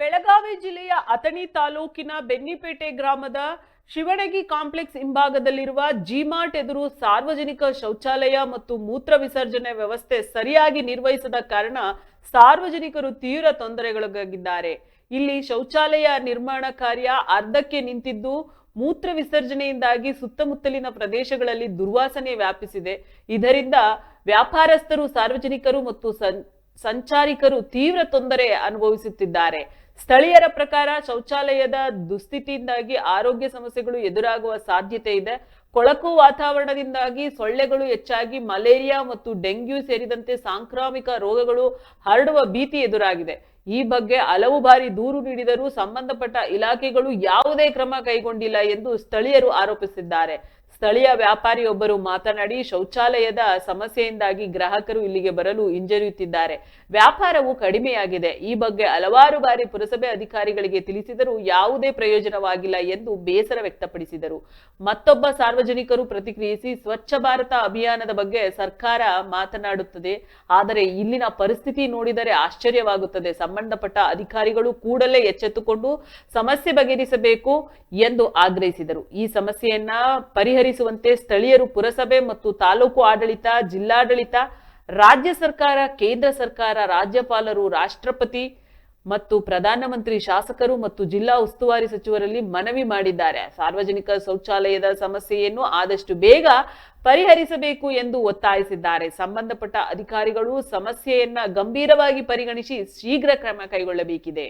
ಬೆಳಗಾವಿ ಜಿಲ್ಲೆಯ ಅಥಣಿ ತಾಲೂಕಿನ ಬೆನ್ನಿಪೇಟೆ ಗ್ರಾಮದ ಶಿವಣಗಿ ಕಾಂಪ್ಲೆಕ್ಸ್ ಹಿಂಭಾಗದಲ್ಲಿರುವ ಜಿಮಾರ್ಟ್ ಎದುರು ಸಾರ್ವಜನಿಕ ಶೌಚಾಲಯ ಮತ್ತು ಮೂತ್ರ ವಿಸರ್ಜನೆ ವ್ಯವಸ್ಥೆ ಸರಿಯಾಗಿ ನಿರ್ವಹಿಸದ ಕಾರಣ ಸಾರ್ವಜನಿಕರು ತೀವ್ರ ತೊಂದರೆಗೊಳಗಾಗಿದ್ದಾರೆ. ಇಲ್ಲಿ ಶೌಚಾಲಯ ನಿರ್ಮಾಣ ಕಾರ್ಯ ಅರ್ಧಕ್ಕೆ ನಿಂತಿದ್ದು, ಮೂತ್ರ ವಿಸರ್ಜನೆಯಿಂದಾಗಿ ಸುತ್ತಮುತ್ತಲಿನ ಪ್ರದೇಶಗಳಲ್ಲಿ ದುರ್ವಾಸನೆ ವ್ಯಾಪಿಸಿದೆ. ಇದರಿಂದ ವ್ಯಾಪಾರಸ್ಥರು, ಸಾರ್ವಜನಿಕರು ಮತ್ತು ಸಂಚಾರಿಕರು ತೀವ್ರ ತೊಂದರೆ ಅನುಭವಿಸುತ್ತಿದ್ದಾರೆ. ಸ್ಥಳೀಯರ ಪ್ರಕಾರ ಶೌಚಾಲಯದ ದುಸ್ಥಿತಿಯಿಂದಾಗಿ ಆರೋಗ್ಯ ಸಮಸ್ಯೆಗಳು ಎದುರಾಗುವ ಸಾಧ್ಯತೆ ಇದೆ. ಕೊಳಕು ವಾತಾವರಣದಿಂದಾಗಿ ಸೊಳ್ಳೆಗಳು ಹೆಚ್ಚಾಗಿ ಮಲೇರಿಯಾ ಮತ್ತು ಡೆಂಗ್ಯೂ ಸೇರಿದಂತೆ ಸಾಂಕ್ರಾಮಿಕ ರೋಗಗಳು ಹರಡುವ ಭೀತಿ ಎದುರಾಗಿದೆ. ಈ ಬಗ್ಗೆ ಹಲವು ಬಾರಿ ದೂರು ನೀಡಿದರೂ ಸಂಬಂಧಪಟ್ಟ ಇಲಾಖೆಗಳು ಯಾವುದೇ ಕ್ರಮ ಕೈಗೊಂಡಿಲ್ಲ ಎಂದು ಸ್ಥಳೀಯರು ಆರೋಪಿಸಿದ್ದಾರೆ. ಸ್ಥಳೀಯ ವ್ಯಾಪಾರಿಯೊಬ್ಬರು ಮಾತನಾಡಿ ಶೌಚಾಲಯದ ಸಮಸ್ಯೆಯಿಂದಾಗಿ ಗ್ರಾಹಕರು ಇಲ್ಲಿಗೆ ಬರಲು ಹಿಂಜರಿಯುತ್ತಿದ್ದಾರೆ. ವ್ಯಾಪಾರವು ಕಡಿಮೆಯಾಗಿದೆ. ಈ ಬಗ್ಗೆ ಹಲವಾರು ಬಾರಿ ಪುರಸಭೆ ಅಧಿಕಾರಿಗಳಿಗೆ ತಿಳಿಸಿದರೂ ಯಾವುದೇ ಪ್ರಯೋಜನವಾಗಿಲ್ಲ ಎಂದು ಬೇಸರ ವ್ಯಕ್ತಪಡಿಸಿದರು. ಮತ್ತೊಬ್ಬ ಸಾರ್ವಜನಿಕರು ಪ್ರತಿಕ್ರಿಯಿಸಿ, ಸ್ವಚ್ಛ ಭಾರತ ಅಭಿಯಾನದ ಬಗ್ಗೆ ಸರ್ಕಾರ ಮಾತನಾಡುತ್ತದೆ. ಆದರೆ ಇಲ್ಲಿನ ಪರಿಸ್ಥಿತಿ ನೋಡಿದರೆ ಆಶ್ಚರ್ಯವಾಗುತ್ತದೆ. ಸಂಬಂಧಪಟ್ಟ ಅಧಿಕಾರಿಗಳು ಕೂಡಲೇ ಎಚ್ಚೆತ್ತುಕೊಂಡು ಸಮಸ್ಯೆ ಬಗೆಹರಿಸಬೇಕು ಎಂದು ಆಗ್ರಹಿಸಿದರು. ಈ ಸಮಸ್ಯೆಯನ್ನ ಪರಿಹರಿಸುವಂತೆ ಸ್ಥಳೀಯರು ಪುರಸಭೆ ಮತ್ತು ತಾಲೂಕು ಆಡಳಿತ, ಜಿಲ್ಲಾಡಳಿತ, ರಾಜ್ಯ ಸರ್ಕಾರ, ಕೇಂದ್ರ ಸರ್ಕಾರ, ರಾಜ್ಯಪಾಲರು, ರಾಷ್ಟ್ರಪತಿ ಮತ್ತು ಪ್ರಧಾನಮಂತ್ರಿ ಶಾಸಕರು ಮತ್ತು ಜಿಲ್ಲಾ ಉಸ್ತುವಾರಿ ಸಚಿವರಲ್ಲಿ ಮನವಿ ಮಾಡಿದ್ದಾರೆ. ಸಾರ್ವಜನಿಕ ಶೌಚಾಲಯದ ಸಮಸ್ಯೆಯನ್ನು ಆದಷ್ಟು ಬೇಗ ಪರಿಹರಿಸಬೇಕು ಎಂದು ಒತ್ತಾಯಿಸಿದ್ದಾರೆ. ಸಂಬಂಧಪಟ್ಟ ಅಧಿಕಾರಿಗಳು ಸಮಸ್ಯೆಯನ್ನ ಗಂಭೀರವಾಗಿ ಪರಿಗಣಿಸಿ ಶೀಘ್ರ ಕ್ರಮ ಕೈಗೊಳ್ಳಬೇಕಿದೆ.